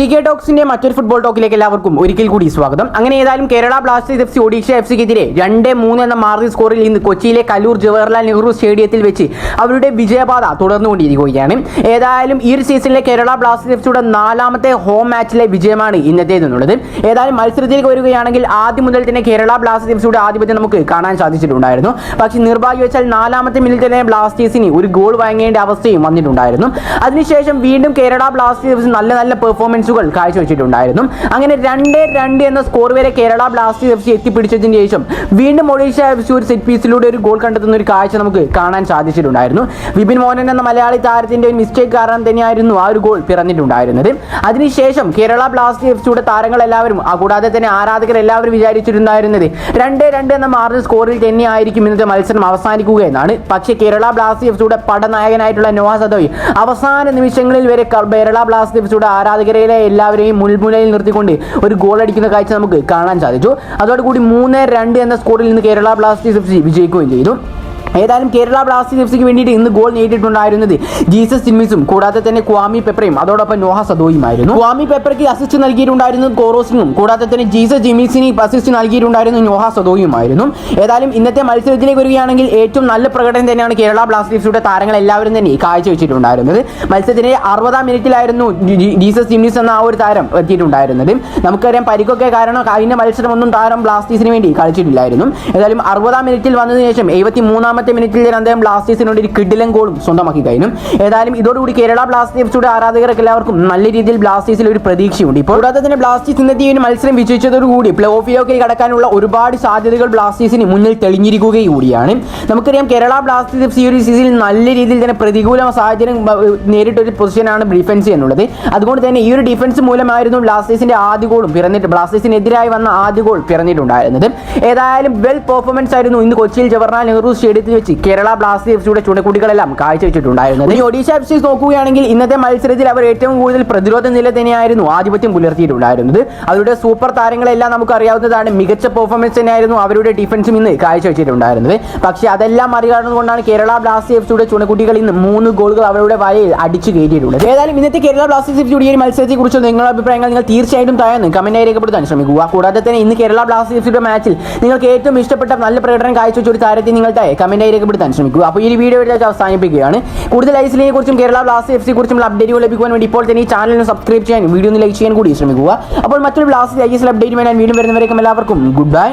C K ടോക്സിന്റെ മറ്റൊരു football ടോക്കിലേക്ക് എല്ലാവർക്കും ഒരിക്കൽ കൂടി സ്വാഗതം. അങ്ങനെ ഏതായാലും Kerala Blasters F C Odisha F സിക്കെതിരെ രണ്ട് മൂന്ന് എന്ന മാർജിൻ സ്കോറിൽ ഇന്ന് കൊച്ചിയിലെ കലൂർ ജവഹർലാൽ നെഹ്റു സ്റ്റേഡിയത്തിൽ വെച്ച് അവരുടെ വിജയപാത തുടർന്നുകൊണ്ടിരിക്കുകയാണ്. ഏതായാലും ഈ ഒരു സീസണിലെ കേരള ബ്ലാസ്റ്റേഴ്സ് എഫ് സിയുടെ നാലാമത്തെ ഹോം മാച്ചിലെ വിജയമാണ് ഇന്നത്തേതെന്നുള്ളത്. ഏതായാലും മത്സരത്തിലേക്ക് വരികയാണെങ്കിൽ ആദ്യം മുതൽ തന്നെ കേരള ബ്ലാസ്റ്റേഴ്സ് എഫ് സിയുടെ ആധിപത്യം നമുക്ക് കാണാൻ സാധിച്ചിട്ടുണ്ടായിരുന്നു. പക്ഷേ നിർഭാഗ്യവശാൽ നാലാമത്തെ മിനിറ്റ് തന്നെ ബ്ലാസ്റ്റേഴ്സിന് ഒരു ഗോൾ വാങ്ങേണ്ട അവസ്ഥയും വന്നിട്ടുണ്ടായിരുന്നു. അതിനുശേഷം വീണ്ടും കേരള ബ്ലാസ്റ്റേഴ്സ് നല്ല നല്ല പെർഫോമൻസുകൾ കാഴ്ചവെച്ചിട്ടുണ്ടായിരുന്നു. അങ്ങനെ രണ്ട് രണ്ട് എന്ന സ്കോർ വരെ കേരള ബ്ലാസ്റ്റേഴ്സ് എഫ് സി എത്തിപ്പിടിച്ചതിന് ശേഷം വീണ്ടും ഒഡീഷ എഫ് സി ഒരു സെറ്റ് പീസിലൂടെ ഒരു ഗോൾ കണ്ടെത്തുന്ന ഒരു കാഴ്ച നമുക്ക് കാണാൻ സാധിച്ചിട്ടുണ്ടായിരുന്നു. വിപിൻ മോഹൻ എന്ന മലയാളി താരത്തിന്റെ ഒരു മിസ്റ്റേക്ക് കാരണം തന്നെയായിരുന്നു ആ ഒരു ഗോൾ പിറന്നിട്ടുണ്ടായിരുന്നത്. അതിനുശേഷം കേരള ബ്ലാസ്റ്റേഴ്സ് എഫ് സിയുടെ ആ കൂടാതെ തന്നെ ആരാധകർ എല്ലാവരും വിചാരിച്ചിരുന്നായിരുന്നത് രണ്ട് രണ്ട് എന്ന മാർജിൻ സ്കോറിൽ തന്നെയായിരിക്കും ഇന്നത്തെ മത്സരം അവസാനിക്കുക എന്നാണ്. പക്ഷേ കേരള ബ്ലാസ്റ്റേഴ്സ് എഫ് സിയുടെ പടനായകനായിട്ടുള്ള നോവാസ് സദോയ് അവസാന നിമിഷങ്ങളിൽ വരെ കേരള ബ്ലാസ്റ്റേഴ്സ് എഫ് സിയുടെ ആരാധകരെ എല്ലാവരെയും മുൾമുനയിൽ നിർത്തിക്കൊണ്ട് ഒരു ഗോൾ അടിക്കുന്ന കാഴ്ച നമുക്ക് കാണാൻ സാധിച്ചു. അതോടുകൂടി മൂന്ന് രണ്ട് എന്ന സ്കോറിൽ നിന്ന് കേരള ബ്ലാസ്റ്റേഴ്സ് എഫ് സി വിജയിക്കുകയും ചെയ്തു. ഏതായാലും കേരള ബ്ലാസ്റ്റേഴ്സ് എഫ് സിക്ക് വേണ്ടിയിട്ട് ഇന്ന് ഗോൾ നേടിയിട്ടുണ്ടായിരുന്നത് ജീസസ് സിമ്മിസും കൂടാതെ തന്നെ ക്വാമി പെപ്പറയും അതോടൊപ്പം നോഹ സദോയുമായിരുന്നു. ക്വാമി പെപ്പറയ്ക്ക് അസിസ്റ്റ് നൽകിയിട്ടുണ്ടായിരുന്നത് കോറോസിനും കൂടാതെ തന്നെ ജീസസ് ജിമിസിന് അസിസ്റ്റ് നൽകിയിട്ടുണ്ടായിരുന്നത് നോഹ സദോയുമായിരുന്നു. ഏതായാലും ഇന്നത്തെ മത്സരത്തിലേക്ക് വരികയാണെങ്കിൽ ഏറ്റവും നല്ല പ്രകടനം തന്നെയാണ് കേരള ബ്ലാസ്റ്റേഴ്സിയുടെ താരങ്ങൾ എല്ലാവരും തന്നെ കാഴ്ചവെച്ചിട്ടുണ്ടായിരുന്നത്. മത്സരത്തിന്റെ അറുപതാം മിനിറ്റിലായിരുന്നു ജീസസ് ജിമിസ് എന്ന ആ ഒരു താരം എത്തിയിട്ടുണ്ടായിരുന്നത്. നമുക്കറിയാം പരിക്കൊക്കെ കാരണം കഴിഞ്ഞ മത്സരമൊന്നും താരം ബ്ലാസ്റ്റേഴ്സിന് വേണ്ടി കളിച്ചിട്ടില്ലായിരുന്നു. ഏതായാലും അറുപതാം മിനിറ്റിൽ വന്നതിന് ശേഷം എഴുപത്തി മൂന്നാമത്തെ മിനിറ്റിൽ അദ്ദേഹം ബ്ലാസ്റ്റേഴ്സിനോട് ഒരു കിഡിലൻ ഗോളും സ്വന്തമാക്കി കഴിഞ്ഞു. ഏതായാലും ഇതോടുകൂടി കേരള ബ്ലാസ്റ്റേഴ്സിയുടെ ആരാധകർക്ക് എല്ലാവർക്കും നല്ല രീതിയിൽ ബ്ലാസ്റ്റേഴ്സിൽ ഒരു പ്രതീക്ഷയുണ്ട്. ഇപ്പോൾ കൂടാതെ തന്നെ ബ്ലാസ്റ്റേഴ്സ് ഇന്നത്തെ ഈ ഒരു മത്സരം വിജയിച്ചതോടുകൂടി പ്ലേ ഓഫിലേക്ക് കടക്കാനുള്ള ഒരുപാട് സാധ്യതകൾ ബ്ലാസ്റ്റേഴ്സിന് മുന്നിൽ തെളിഞ്ഞിരിക്കുകയും കൂടിയാണ് നമുക്കറിയാം കേരള ബ്ലാസ്റ്റേഴ്സ് ഈ ഒരു സീസണിൽ നല്ല രീതിയിൽ തന്നെ പ്രതികൂല സാഹചര്യം നേരിട്ട ഒരു പൊസിഷനാണ് ഡിഫൻസ് എന്നുള്ളത്. അതുകൊണ്ട് തന്നെ ഈ ഒരു ഡിഫൻസ് മൂലമായിരുന്നു ബ്ലാസ്റ്റേഴ്സിന്റെ ആദ്യ ഗോളും പിറന്നിട്ട് ബ്ലാസ്റ്റേഴ്സിനെതിരായി വന്ന ആദ്യ ഗോൾ പിറന്നിട്ടുണ്ടായിരുന്നത്. ഏതായാലും വെൽ പെർഫോമൻസ് ആയിരുന്നു ഇന്ന് കൊച്ചിയിൽ ജവഹർലാൽ നെഹ്റു സ്റ്റേഡിയത്തിൽ വെച്ച് കേരള ബ്ലാസ്റ്റേഴ്സിയുടെ ചുണക്കുട്ടികളെല്ലാം കാഴ്ചവെച്ചിട്ടുണ്ടായിരുന്നത് ഇനി ഒഡീഷ എഫ് സി നോക്കുകയാണെങ്കിൽ ഇന്നത്തെ മത്സരത്തിൽ അവർ ഏറ്റവും കൂടുതൽ പ്രതിരോധ നില തന്നെയായിരുന്നു ആധിപത്യം പുലർത്തിയിട്ടുണ്ടായിരുന്നത്. അവരുടെ സൂപ്പർ താരങ്ങളെല്ലാം നമുക്ക് അറിയാവുന്നതാണ് മികച്ച പെർഫോമൻസ് തന്നെയായിരുന്നു അവരുടെ ഡിഫൻസും ഇന്ന് കാഴ്ചവെച്ചിട്ടുണ്ടായിരുന്നത്. പക്ഷേ അതെല്ലാം മറികടന്നുകൊണ്ടാണ് കേരള ബ്ലാസ്റ്റേഴ്സ് എഫ് സിയുടെ ചുണക്കുട്ടികൾ ഇന്ന് മൂന്ന് ഗോളുകൾ അവരുടെ വലയിൽ അടിച്ചു കയറ്റിയിട്ടുണ്ട് ഏതായാലും ഇന്നത്തെ കേരള ബ്ലാസ്റ്റേഴ്സ് എഫ് സിയുടെ ഈ ഒരു മത്സരത്തെ കുറിച്ച് നിങ്ങളുടെ അഭിപ്രായങ്ങൾ നിങ്ങൾ തീർച്ചയായിട്ടും താഴെ കമന്റായി രേഖപ്പെടുത്താൻ ശ്രമിക്കുക. കൂടാതെ തന്നെ ഇന്ന് കേരള ബ്ലാസ്റ്റേഴ്സ് എഫ് സിയുടെ മാച്ചിൽ നിങ്ങൾക്ക് ഏറ്റവും ഇഷ്ടപ്പെട്ട നല്ല പ്രകടനം കാഴ്ചവെച്ച ഒരു താരത്തെ നിങ്ങൾ താഴെ കമന്റായി രേഖപ്പെടുത്താൻ ശ്രമിക്കുക അപ്പോൾ ഈ വീഡിയോ ഇവിടെ അവസാനിപ്പിക്കുകയാണ്. കൂടുതൽ ഐസിലിനെ കുറിച്ചും കേരള ബ്ലാസ്റ്റ് എഫ് സി കുറിച്ചുള്ള അപ്ഡേറ്റുകൾ ലഭിക്കുവാൻ വേണ്ടി ഇപ്പോൾ തന്നെ ഈ ചാനലിന് സബ്സ്ക്രൈബ് ചെയ്യാനും വീഡിയോ ഒന്ന് ലൈക്ക് ചെയ്യാൻ കൂടി ശ്രമിക്കുക. അപ്പോൾ മറ്റൊരു blast I S L update വേണം വീണ്ടും വരുന്നവരേക്കും എല്ലാവർക്കും ഗുഡ് ബൈ